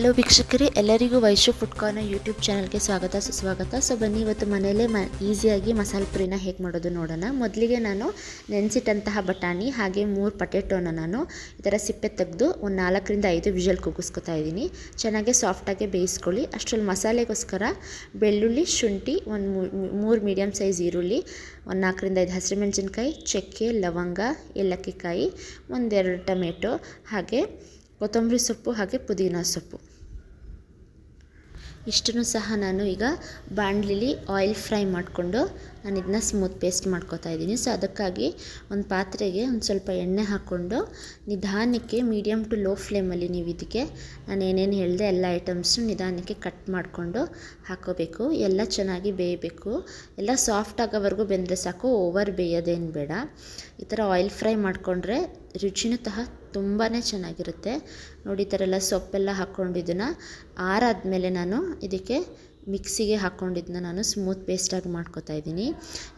Hello ವೀಕ್ಷಕರೇ, ಎಲ್ಲರಿಗೂ Vaishu food YouTube ಚಾನಲ್ಗೆ ಸ್ವಾಗತ, ಸುಸ್ವಾಗತ. ಸೊ ಬನ್ನಿ, ಇವತ್ತು ಮನೆಯಲ್ಲೇ ಮ, ಈಸಿಯಾಗಿ ಮಸಾಲೆ ಪುರಿನ ಹೇಗೆ ಮಾಡೋದು ನೋಡೋಣ. ಮೊದಲಿಗೆ ನಾನು ನೆನೆಸಿಟ್ಟಂತಹ ಬಟಾಣಿ, ಹಾಗೆ ಮೂರು ಪಟೇಟೋನ ನಾನು ಈ ಥರ ಸಿಪ್ಪೆ ತೆಗೆದು ಒಂದು ನಾಲ್ಕರಿಂದ ಐದು ವಿಷಲ್ ಕೂಗಿಸ್ಕೊತಾ ಇದ್ದೀನಿ ಚೆನ್ನಾಗಿ ಸಾಫ್ಟಾಗಿ ಬೇಯಿಸ್ಕೊಳ್ಳಿ. ಅಷ್ಟರಲ್ಲಿ ಮಸಾಲೆಗೋಸ್ಕರ ಬೆಳ್ಳುಳ್ಳಿ, ಶುಂಠಿ, ಒಂದು ಮೂರು ಮೀಡಿಯಮ್ ಸೈಜ್ ಈರುಳ್ಳಿ, ಒಂದು ನಾಲ್ಕರಿಂದ ಐದು ಹಸಿರುಮೆಣಸಿನ್ಕಾಯಿ, ಚಕ್ಕೆ, ಲವಂಗ, ಏಲಕ್ಕಿಕಾಯಿ, ಒಂದೆರಡು ಟೊಮೆಟೊ, ಹಾಗೆ ಕೊತ್ತಂಬರಿ ಸೊಪ್ಪು, ಹಾಗೆ ಪುದೀನ ಸೊಪ್ಪು. ಇಷ್ಟನ್ನು ಸಹ ನಾನು ಈಗ ಬಾಣಲಿಲಿ ಆಯಿಲ್ ಫ್ರೈ ಮಾಡಿಕೊಂಡು ನಾನು ಇದನ್ನ ಸ್ಮೂತ್ ಪೇಸ್ಟ್ ಮಾಡ್ಕೋತಾ ಇದ್ದೀನಿ. ಸೊ ಅದಕ್ಕಾಗಿ ಒಂದು ಪಾತ್ರೆಗೆ ಒಂದು ಸ್ವಲ್ಪ ಎಣ್ಣೆ ಹಾಕ್ಕೊಂಡು ನಿಧಾನಕ್ಕೆ ಮೀಡಿಯಮ್ ಟು ಲೋ ಫ್ಲೇಮಲ್ಲಿ ನೀವು ಇದಕ್ಕೆ ನಾನು ಏನೇನು ಹೇಳಿದೆ ಎಲ್ಲ ಐಟಮ್ಸು ನಿಧಾನಕ್ಕೆ ಕಟ್ ಮಾಡಿಕೊಂಡು ಹಾಕೋಬೇಕು. ಎಲ್ಲ ಚೆನ್ನಾಗಿ ಬೇಯಬೇಕು. ಎಲ್ಲ ಸಾಫ್ಟ್ ಆಗೋವರೆಗೂ ಬೆಂದರೆ ಸಾಕು ಓವರ್ ಬೇಯೋದೇನು ಬೇಡ. ಈ ಥರ ಆಯಿಲ್ ಫ್ರೈ ಮಾಡಿಕೊಂಡ್ರೆ ರುಚಿನೂ ಸಹ ತುಂಬಾ ಚೆನ್ನಾಗಿರುತ್ತೆ. ನೋಡಿ, ಈ ಥರ ಎಲ್ಲ ಸೊಪ್ಪೆಲ್ಲ ಹಾಕ್ಕೊಂಡು ಇದನ್ನು ಆರಾದಮೇಲೆ ನಾನು ಇದಕ್ಕೆ ಮಿಕ್ಸಿಗೆ ಹಾಕ್ಕೊಂಡಿದ್ದನ್ನ ನಾನು, ಸ್ಮೂತ್ ಪೇಸ್ಟಾಗಿ ಮಾಡ್ಕೊತಾ ಇದ್ದೀನಿ.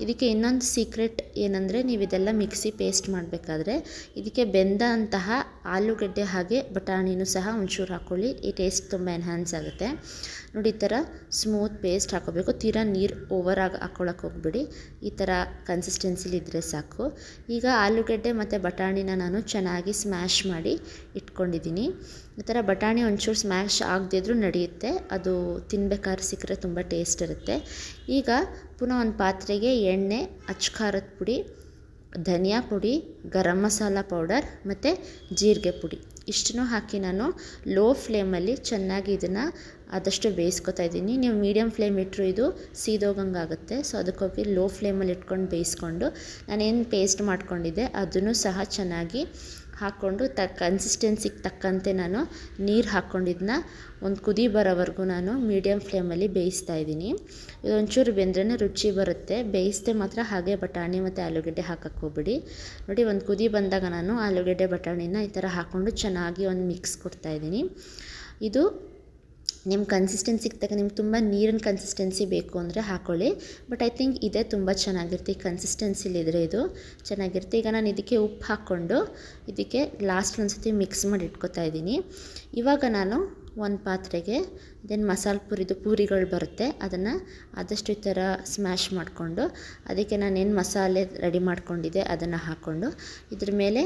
ಇದಕ್ಕೆ ಇನ್ನೊಂದು ಸೀಕ್ರೆಟ್ ಏನಂದರೆ, ನೀವು ಇದೆಲ್ಲ ಮಿಕ್ಸಿ ಪೇಸ್ಟ್ ಮಾಡಬೇಕಾದ್ರೆ, ಇದಕ್ಕೆ ಬೆಂದ ಅಂತಹ ಆಲೂಗಡ್ಡೆ ಹಾಗೆ ಬಟಾಣಿನೂ ಸಹ ಒಂಚೂರು ಹಾಕ್ಕೊಳ್ಳಿ ಈ ಟೇಸ್ಟ್ ತುಂಬ ಎನ್ಹಾನ್ಸ್ ಆಗುತ್ತೆ. ನೋಡಿ, ಈ ಥರ ಸ್ಮೂತ್ ಪೇಸ್ಟ್ ಹಾಕೋಬೇಕು ತೀರಾ ನೀರು ಓವರಾಗಿ ಹಾಕ್ಕೊಳಕ್ಕೆ ಹೋಗ್ಬಿಡಿ. ಈ ಥರ ಕನ್ಸಿಸ್ಟೆನ್ಸಿಲಿ ಇದ್ದರೆ ಸಾಕು. ಈಗ ಆಲೂಗಡ್ಡೆ ಮತ್ತು ಬಟಾಣಿನ ನಾನು ಚೆನ್ನಾಗಿ ಸ್ಮ್ಯಾಶ್ ಮಾಡಿ ಇಟ್ಕೊಂಡಿದ್ದೀನಿ. ಈ ಥರ ಬಟಾಣಿ ಒಂಚೂರು ಸ್ಮ್ಯಾಶ್ ಆಗದಿದ್ರೂ ನಡೆಯುತ್ತೆ. ಅದು ತಿನ್ಬೇಕಾದ್ರೆ ಸಿಕ್ಕರೆ ತುಂಬ ಟೇಸ್ಟ್ ಇರುತ್ತೆ. ಈಗ ಪುನಃ ಒಂದು ಪಾತ್ರೆಗೆ ಎಣ್ಣೆ, ಅಚ್ಕಾರದ ಪುಡಿ, ಧನಿಯಾ ಪುಡಿ, ಗರಂ ಮಸಾಲ ಪೌಡರ್ ಮತ್ತು ಜೀರಿಗೆ ಪುಡಿ. ಇಷ್ಟನ್ನು ಹಾಕಿ ನಾನು ಲೋ ಫ್ಲೇಮಲ್ಲಿ ಚೆನ್ನಾಗಿ ಇದನ್ನು ಆದಷ್ಟು ಬೇಯಿಸ್ಕೊತಾ ಇದ್ದೀನಿ. ನೀವು ಮೀಡಿಯಮ್ ಫ್ಲೇಮ್ ಇಟ್ಟರು ಇದು ಸೀದೋಗಂಗಾಗುತ್ತೆ ಸೊ ಅದಕ್ಕೋಗಿ ಲೋ ಫ್ಲೇಮಲ್ಲಿ ಇಟ್ಕೊಂಡು ಬೇಯಿಸ್ಕೊಂಡು ನಾನೇನು ಪೇಸ್ಟ್ ಮಾಡ್ಕೊಂಡಿದ್ದೆ ಅದನ್ನು ಸಹ ಚೆನ್ನಾಗಿ ಹಾಕ್ಕೊಂಡು ತ ಕನ್ಸಿಸ್ಟೆನ್ಸಿಗೆ ತಕ್ಕಂತೆ ನಾನು ನೀರು ಹಾಕ್ಕೊಂಡಿದ್ದನ್ನ ಒಂದು ಕುದಿ ಬರೋವರೆಗೂ ನಾನು ಮೀಡಿಯಮ್ ಫ್ಲೇಮಲ್ಲಿ ಬೇಯಿಸ್ತಾ ಇದ್ದೀನಿ. ಇದೊಂಚೂರು ಬೆಂದ್ರೇ ರುಚಿ ಬರುತ್ತೆ. ಬೇಯಿಸ್ದೆ ಮಾತ್ರ ಹಾಗೆ ಬಟಾಣಿ ಮತ್ತು ಆಲೂಗಡ್ಡೆ ಹಾಕಕ್ಕೆ ಹೋಗ್ಬಿಡಿ. ನೋಡಿ, ಒಂದು ಕುದಿ ಬಂದಾಗ ನಾನು ಆಲೂಗಡ್ಡೆ ಬಟಾಣಿನ ಈ ಥರ ಹಾಕ್ಕೊಂಡು ಚೆನ್ನಾಗಿ ಒಂದು ಮಿಕ್ಸ್ ಕೊಡ್ತಾಯಿದ್ದೀನಿ ಇದು ನಿಮ್ಮ ಕನ್ಸಿಸ್ಟೆನ್ಸಿಗೆ ತಕ್ಕ ನಿಮ್ಗೆ ತುಂಬ ನೀರಿನ ಕನ್ಸಿಸ್ಟೆನ್ಸಿ ಬೇಕು ಅಂದರೆ ಹಾಕ್ಕೊಳ್ಳಿ ಬಟ್ ಐ ಥಿಂಕ್ ಇದೇ, ತುಂಬ ಚೆನ್ನಾಗಿರುತ್ತೆ ಈ ಕನ್ಸಿಸ್ಟೆನ್ಸಿಲಿದ್ರೆ ಇದು. ಚೆನ್ನಾಗಿರುತ್ತೆ. ಈಗ ನಾನು ಇದಕ್ಕೆ ಉಪ್ಪು ಹಾಕ್ಕೊಂಡು ಇದಕ್ಕೆ ಲಾಸ್ಟ್ ಒಂದು ಸತಿ ಮಿಕ್ಸ್ ಮಾಡಿ ಇಟ್ಕೊತಾ ಇದ್ದೀನಿ. ಇವಾಗ ನಾನು ಒಂದು ಪಾತ್ರೆಗೆ ದೆನ್ ಮಸಾಲೆ ಪುರಿದು ಪೂರಿಗಳು ಬರುತ್ತೆ. ಅದನ್ನು ಆದಷ್ಟು ಈ ಥರ ಸ್ಮ್ಯಾಶ್ ಮಾಡಿಕೊಂಡು ಅದಕ್ಕೆ ನಾನೇನು ಮಸಾಲೆ ರೆಡಿ ಮಾಡ್ಕೊಂಡಿದ್ದೆ ಅದನ್ನು ಹಾಕ್ಕೊಂಡು ಇದ್ರ ಮೇಲೆ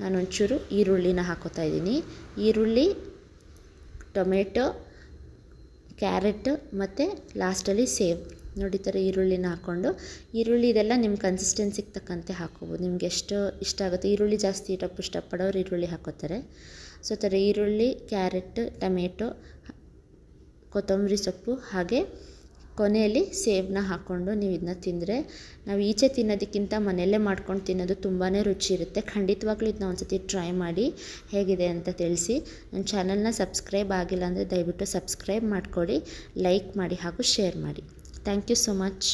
ನಾನು ಒಂಚೂರು ಈರುಳ್ಳಿನ ಹಾಕೋತಾ ಇದ್ದೀನಿ. ಈರುಳ್ಳಿ, ಟೊಮೆಟೊ ಕ್ಯಾರೆಟ್ ಮತ್ತು ಲಾಸ್ಟಲ್ಲಿ ಸೇವ್ ನೋಡಿ ಥರ ಈರುಳ್ಳಿನ ಹಾಕ್ಕೊಂಡು, ಈರುಳ್ಳಿ ಇದೆಲ್ಲ ನಿಮ್ಮ ಕನ್ಸಿಸ್ಟೆನ್ಸಿಗೆ ತಕ್ಕಂತೆ ಹಾಕ್ಕೋಬೋದು. ನಿಮ್ಗೆ ಎಷ್ಟು ಇಷ್ಟ ಆಗುತ್ತೆ, ಈರುಳ್ಳಿ ಜಾಸ್ತಿ ಇಟಪ್ಪು ಇಷ್ಟಪಡೋರು ಈರುಳ್ಳಿ ಹಾಕೋತಾರೆ. ಸೊ ಥರ ಈರುಳ್ಳಿ, ಕ್ಯಾರೆಟ್, ಟೊಮೆಟೊ, ಕೊತ್ತಂಬರಿ ಸೊಪ್ಪು ಹಾಗೆ ಕೊನೆಯಲ್ಲಿ ಸೇವನ್ನ ಹಾಕ್ಕೊಂಡು ನೀವು ಇದನ್ನ ತಿಂದರೆ ನಾವು ಈಚೆ ತಿನ್ನೋದಕ್ಕಿಂತ ಮನೆಯಲ್ಲೇ ಮಾಡ್ಕೊಂಡು ತಿನ್ನೋದು ತುಂಬಾ ರುಚಿ ಇರುತ್ತೆ. ಖಂಡಿತವಾಗ್ಲೂ ಇದನ್ನ ಒಂದು ಸತಿ ಟ್ರೈ ಮಾಡಿ ಹೇಗಿದೆ ಅಂತ ತಿಳಿಸಿ. ನನ್ನ ಚಾನಲ್ನ ಸಬ್ಸ್ಕ್ರೈಬ್ ಆಗಿಲ್ಲ ಅಂದರೆ ದಯವಿಟ್ಟು ಸಬ್ಸ್ಕ್ರೈಬ್ ಮಾಡಿಕೊಡಿ ಲೈಕ್ ಮಾಡಿ ಹಾಗೂ ಶೇರ್ ಮಾಡಿ. Thank you so much